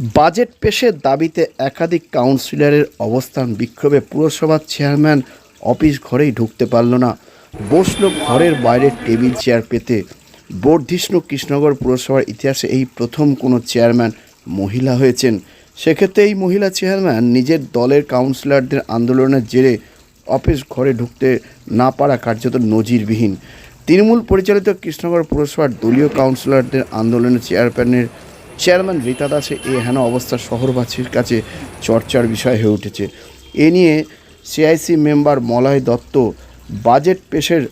Budget পেশের দাবিতে একাধিক কাউন্সিলরের অবস্থান বিক্ষোভে পুরসভার চেয়ারম্যান অফিস ঘরেই ঢুকতে পারল না। বসল ঘরের বাইরে টেবিল চেয়ার পেতে বর্ধিষ্ণু কৃষ্ণনগর পুরসভার ইতিহাসে এই প্রথম কোনো চেয়ারম্যান মহিলা হয়েছেন। সেক্ষেত্রে এই মহিলা চেয়ারম্যান নিজের দলের কাউন্সিলরদের আন্দোলনের জেরে অফিস ঘরে ঢুকতে না পারা কার্যত নজিরবিহীন। তৃণমূল পরিচালিত কৃষ্ণনগর পুরসভার দলীয় কাউন্সিলরদের আন্দোলনের চেয়ারম্যানের চেয়ারম্যান রীতা দাসে এ হেন অবস্থা শহরবাসীর কাছে চর্চার বিষয় হয়ে উঠেছে। এ নিয়ে CIC member Malay Dutta budget পেশের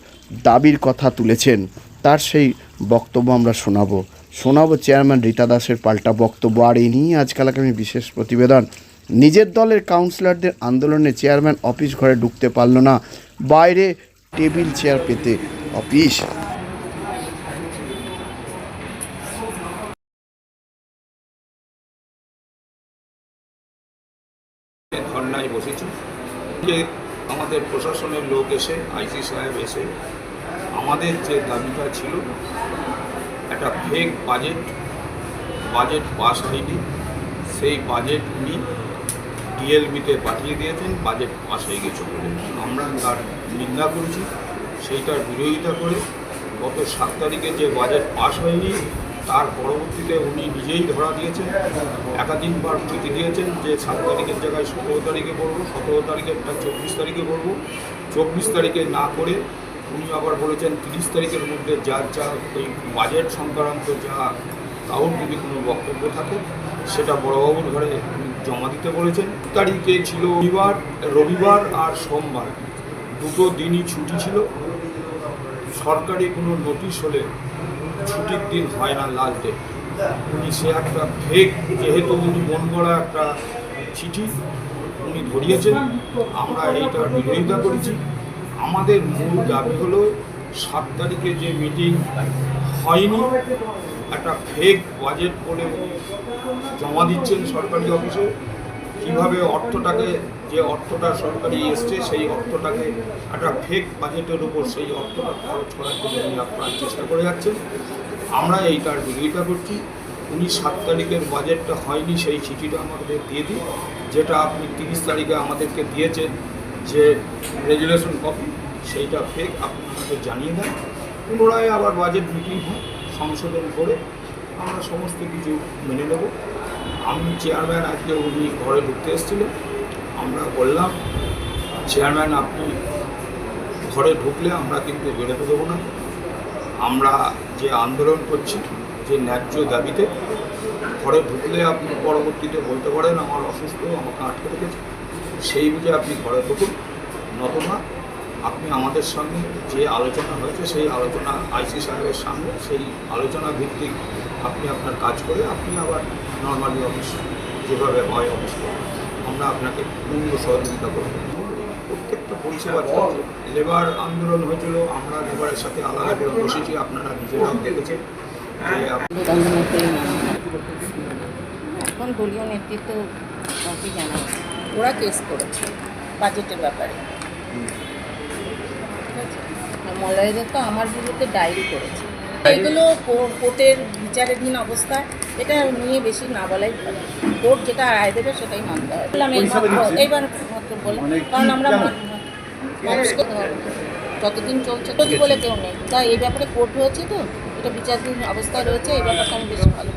দাবির কথা তুলেছেন। তার সেই বক্তব্য আমরা শোনাবো। শোনাবো চেয়ারম্যান রীতা দাসের পাল্টা বক্তব্য। আর এই নিয়ে আজকাল আমি বিশেষ প্রতিবেদন। নিজের দলের কাউন্সিলরদের আন্দোলনে চেয়ারম্যান অফিস ঘরে ঢুকতে পারল না। বাইরে টেবিল চেয়ার পেতে অফিস। ধর্নায় বসেছি। যে আমাদের প্রশাসনের লোক এসে, আইসি সাহেব এসে আমাদের যে দাবিটা ছিল, একটা ফেক বাজেট বাজেট পাস হয়নি। সেই বাজেট উনি ডিএলবিতে পাঠিয়ে দিয়েছেন বাজেট পাস হয়ে গেছে বলে। আমরা তার নিন্দা করেছি, সেইটার বিরোধিতা করে গত সাত তারিখে যে বাজেট পাস হয়নি তার পরবর্তীতে উনি নিজেই ধরা দিয়েছেন। একাধিকবার চিঠি দিয়েছেন যে সাত তারিখের জায়গায় সতেরো তারিখে করব সতেরো তারিখেরটা চব্বিশ তারিখে করব চব্বিশ তারিখে না করে উনি আবার বলেছেন তিরিশ তারিখের মধ্যে যার যা ওই বাজেট সংক্রান্ত যা কারোর যদি কোনো বক্তব্য থাকে, সেটা বড়বাবুর ঘরে জমা দিতে বলেছেন। তারিখে ছিল রবিবার রবিবার আর সোমবার। দুটো দিনই ছুটি ছিল। সরকারি কোনো নোটিশ হলে ছুটির দিন হয় না লাস্ট ডে উনি সে একটা ফেক যেহেতু উনি মন গড়া একটা চিঠি উনি ধরিয়েছেন, আমরা এইটার বিরোধিতা করেছি। আমাদের মূল দাবি হলো, সাত তারিখে যে মিটিং হয়নি, একটা ফেক বাজেট বলে জমা দিচ্ছেন সরকারি অফিসে কীভাবে অর্থটাকে, যে অর্থটা সরকারি এসছে, সেই অর্থটাকে একটা ফেক বাজেটের উপর সেই অর্থটা খরচ করার জন্য উনি আপনার চেষ্টা করে যাচ্ছেন। আমরা এইটার বিরোধিতা করছি। উনি সাত তারিখের বাজেটটা হয়নি, সেই চিঠিটা আমাদের দিয়ে দিই যেটা আপনি তিরিশ তারিখে আমাদেরকে দিয়েছেন যে রেজুলেশন কপি, সেইটা ফেক আপনি আমাদের জানিয়ে দেন। পুনরায় আবার বাজেট মিটিং হয়, সংশোধন করে আমরা সমস্ত কিছু মেনে নেব। আমি চেয়ারম্যান আজকে উনি ঘরে ঢুকতে এসেছিলেন আমরা বললাম চেয়ারম্যান আপনি ঘরে ঢুকলে আমরা কিন্তু বেরোতে দেবো না। আমরা যে আন্দোলন করছি, যে ন্যায্য দাবিতে, ঘরে ঢুকলে আপনি পরবর্তীতে বলতে পারেন, আমার অসুস্থ, আমাকে আটকে রেখেছে। সেই বুঝে আপনি ঘরে ঢুকুন নতুবা আপনি আমাদের সঙ্গে যে আলোচনা হয়েছে সেই আলোচনা আইসি সাহেবের সামনে সেই আলোচনা ভিত্তিক আপনি আপনার কাজ করে আপনি আবার নর্মালি অফিস যেভাবে হয় অফিস আমরা আপনাকে পূর্ণ সহযোগিতা করব। প্রত্যেকটা পরিষেবা লেবার আন্দোলন হয়েছিল আমরা লেবারের সাথে আলাদা করে বসেছি আপনারা নিজেরাও দেখেছেন এখন দলীয় নেতৃত্ব কাউকে জানা ওরা কেস করেছে বাজেটের ব্যাপারে। ঠিক আছে? আর মলয়দের তো আমার বিরুদ্ধে ডায়েরি করেছে। এগুলো কোর্টের বিচারাধীন অবস্থা এটা নিয়ে বেশি না বলাই ভালো। কোর্ট যেটা রায় দেবে সেটাই মানতে হবে। বললাম এইবার মাত্র বলে কারণ আমরা মানুষকে যতদিন চলছে বলে কেউ নেই। তাই এই ব্যাপারে কোর্ট হয়েছে তো? এটা বিচারাধীন অবস্থায় রয়েছে এই ব্যাপারটা আমি বেশি ভালো